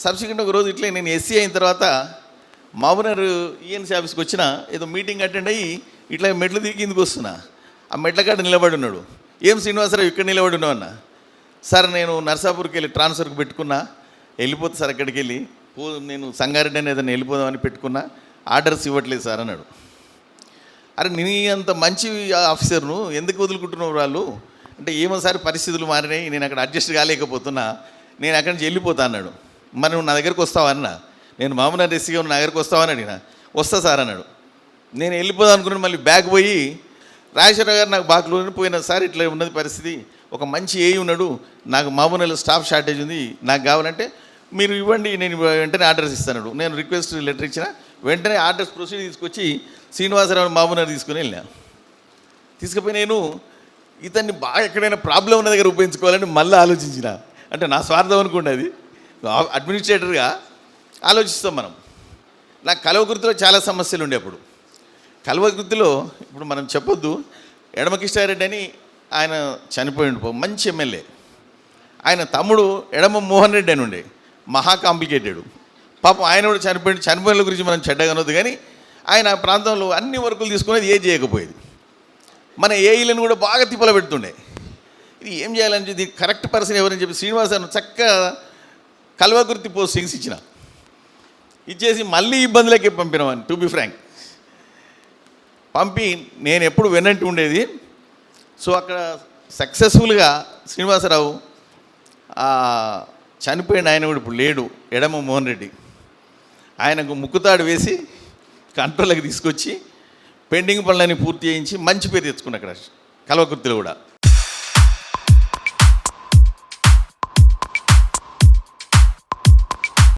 Subsequent ఒక రోజు ఇట్లే నేను ఎస్సీ అయిన తర్వాత మామూనర్ ఈఎన్సీ ఆఫీస్కి వచ్చిన ఏదో మీటింగ్ అటెండ్ అయ్యి ఇట్లా మెట్లు దిగి కిందికి వస్తున్నా. ఆ మెట్ల కాడ నిలబడి ఉన్నాడు. ఏం శ్రీనివాసరావు ఇక్కడ నిలబడి ఉన్నావు? అన్న. సార్ నేను నర్సాపూర్కి వెళ్ళి ట్రాన్స్ఫర్కి పెట్టుకున్నా. వెళ్ళిపోతే సార్ అక్కడికి వెళ్ళి పో నేను సంగారెడ్డి అని ఏదైనా వెళ్ళిపోదామని పెట్టుకున్నా. ఆర్డర్స్ ఇవ్వట్లేదు సార్ అన్నాడు. అరే నీ అంత మంచి ఆఫీసర్ను ఎందుకు వదులుకుంటున్నావు వాళ్ళు అంటే ఏమో సార్ పరిస్థితులు మారినాయి. నేను అక్కడ అడ్జస్ట్ కాలేకపోతున్నా. నేను అక్కడి నుంచి వెళ్ళిపోతా అన్నాడు. మరి నువ్వు నా దగ్గరికి వస్తావా అన్న? నేను మామూలు రెస్సీగా నా దగ్గరికి వస్తావని అడిగిన. వస్తా సార్ అన్నాడు. నేను వెళ్ళిపోదాం అనుకున్నాను మళ్ళీ బ్యాగ్ పోయి రాజశేఖర గారు నాకు బాగా పోయిన సార్ ఇట్లా ఉన్నది పరిస్థితి. ఒక మంచి ఏ ఉన్నాడు. నాకు మామూలు స్టాఫ్ షార్టేజ్ ఉంది. నాకు కావాలంటే మీరు ఇవ్వండి నేను వెంటనే ఆర్డర్స్ ఇస్తాను నేను రిక్వెస్ట్ లెటర్ ఇచ్చిన వెంటనే ఆర్డర్స్ ప్రొసీడ్ తీసుకొచ్చి శ్రీనివాసరావు మామూలు తీసుకుని వెళ్ళినా. తీసుకుపోయి నేను ఇతన్ని బాగా ఎక్కడైనా ప్రాబ్లం ఉన్న దగ్గర ఉపయోగించుకోవాలని మళ్ళీ ఆలోచించిన. అంటే నా స్వార్థం అనుకోండి అది. అడ్మినిస్ట్రేటర్గా ఆలోచిస్తాం మనం. నాకు కలవకృతిలో చాలా సమస్యలు ఉండే అప్పుడు. కలవకృతిలో ఇప్పుడు మనం చెప్పొద్దు. ఎడమకిష్టారెడ్డి అని ఆయన చనిపోయిండు పో- మంచి ఎమ్మెల్యే. ఆయన తమ్ముడు ఎడమ మోహన్ రెడ్డి అని ఉండే. మహా కాంప్లికేటెడ్. పాపం ఆయన కూడా చనిపోయి చనిపోయిన గురించి మనం చెడ్డగనొద్దు కానీ ఆయన ఆ ప్రాంతంలో అన్ని వర్కులు తీసుకునేది ఏ చేయకపోయేది. మన ఏఈలను కూడా బాగా తిప్పల పెడుతుండే ఇది ఏం చేయాలని చెప్పి కరెక్ట్ పర్సన్ ఎవరని చెప్పి శ్రీనివాసన్ చక్కగా కల్వకుర్తి పోస్టింగ్స్ ఇచ్చిన. ఇచ్చేసి మళ్ళీ ఇబ్బందులకి పంపినామని టు బి ఫ్రాంక్ పంపి నేను ఎప్పుడు వెనంటి ఉండేది. సో అక్కడ సక్సెస్ఫుల్గా శ్రీనివాసరావు చనిపోయిన ఆయన కూడా ఇప్పుడు లేడు ఎడమ మోహన్ రెడ్డి. ఆయనకు ముక్కుతాడు వేసి కంట్రోల్కి తీసుకొచ్చి పెండింగ్ పనులన్నీ పూర్తి చేయించి మంచి పేరు తెచ్చుకున్నాడు అక్కడ కల్వకుర్తిలో కూడా.